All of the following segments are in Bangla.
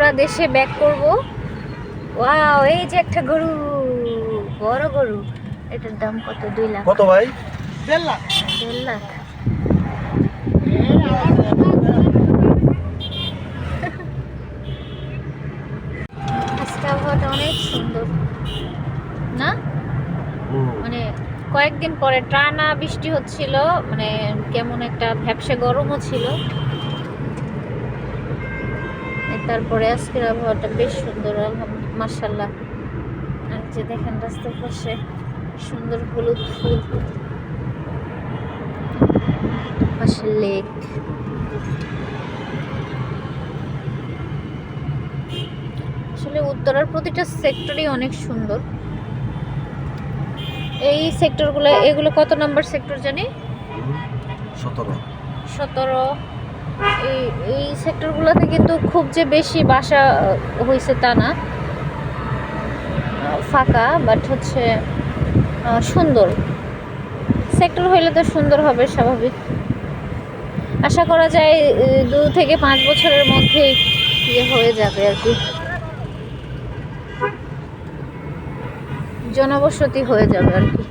আমরা দেশে ব্যাক করব। ওয়াও এই যে একটা গরু বড় গরু। এটার দাম কত? দুই লাখ। কত ভাই? দেড় লাখ। আজকে আবহাওয়াটা অনেক সুন্দর। না? মানে কয়েকদিন পরে টানা বৃষ্টি হচ্ছিল মানে কেমন একটা ভ্যাপসা গরমও ছিল। তারপরে আজকের আবহাওয়াটা বেশ সুন্দর আলহামদুলিল্লাহ মার্শাল্লাহ আর যে দেখেন রাস্তার পাশে সুন্দর হলুদ ফুল। পাশে লেক। আসলে উত্তরার প্রতিটা সেক্টরই অনেক সুন্দর। এই সেক্টরগুলো এগুলো কত নাম্বার সেক্টর জানি? সতেরো। সতেরো। এই এই সেক্টরগুলোতে কিন্তু খুব যে বেশি বাসা হয়েছে তা না। ফাঁকা বাট হচ্ছে সুন্দর। সেক্টর হইলে তো সুন্দর হবে, স্বাভাবিক। আশা করা যায় দু থেকে পাঁচ বছরের মধ্যেই ইয়ে হয়ে যাবে আর কি। জনবসতি হয়ে যাবে আর কি।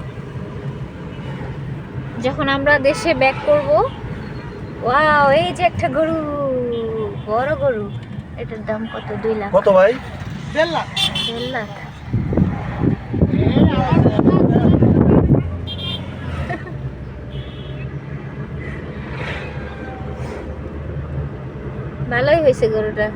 যখন আমরা দেশে ব্যাক করব ওয়াও এই যে একটা গরু বড় গরু এটার দাম কত? দুই লাখ। কত ভাই? দেড় লাখ। ভালোই হয়েছে গরুটা।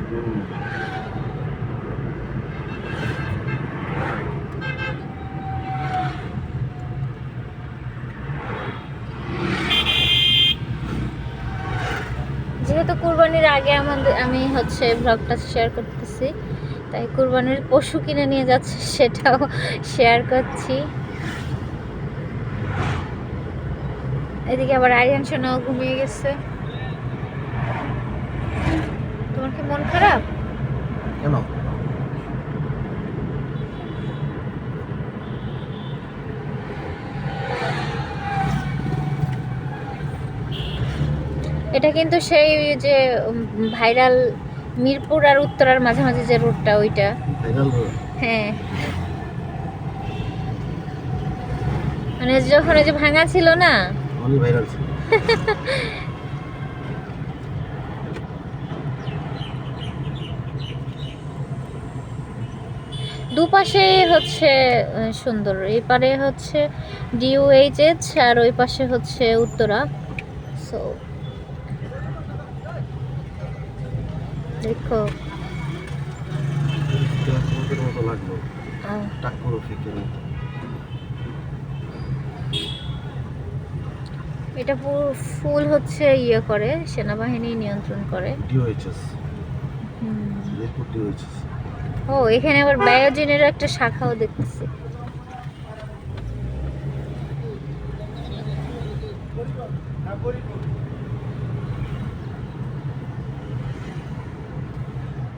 কুরবানির আগে আমাদের আমি হচ্ছে ব্লগটা শেয়ার করতেছি। তাই কুরবানির পশু কিনে নিয়ে যাচ্ছে, সেটাও শেয়ার করছি। এদিকে আবার আরিয়ান সোনাও ঘুমিয়ে গেছে তোমার কি মন খারাপ কেন এটা কিন্তু সেই যে ভাইরাল মিরপুর আর উত্তরার মাঝামাঝি যে রোডটা ওইটা। হ্যাঁ। মানে যখন ওই যে ভাঙা ছিল না? দুপাশে হচ্ছে সুন্দর। এই পারে হচ্ছে ডিউএইচএস আর ওই পাশে হচ্ছে উত্তরা। সো দেখো। মতো লাগল টাকুর ফিকের মতো এটা পুরো ফুল হচ্ছে ইয়ে করে সেনাবাহিনী নিয়ন্ত্রণ করে। ডিওএইচএস। ও এখানে আবার বায়োজিনের একটা শাখাও দেখতেছি।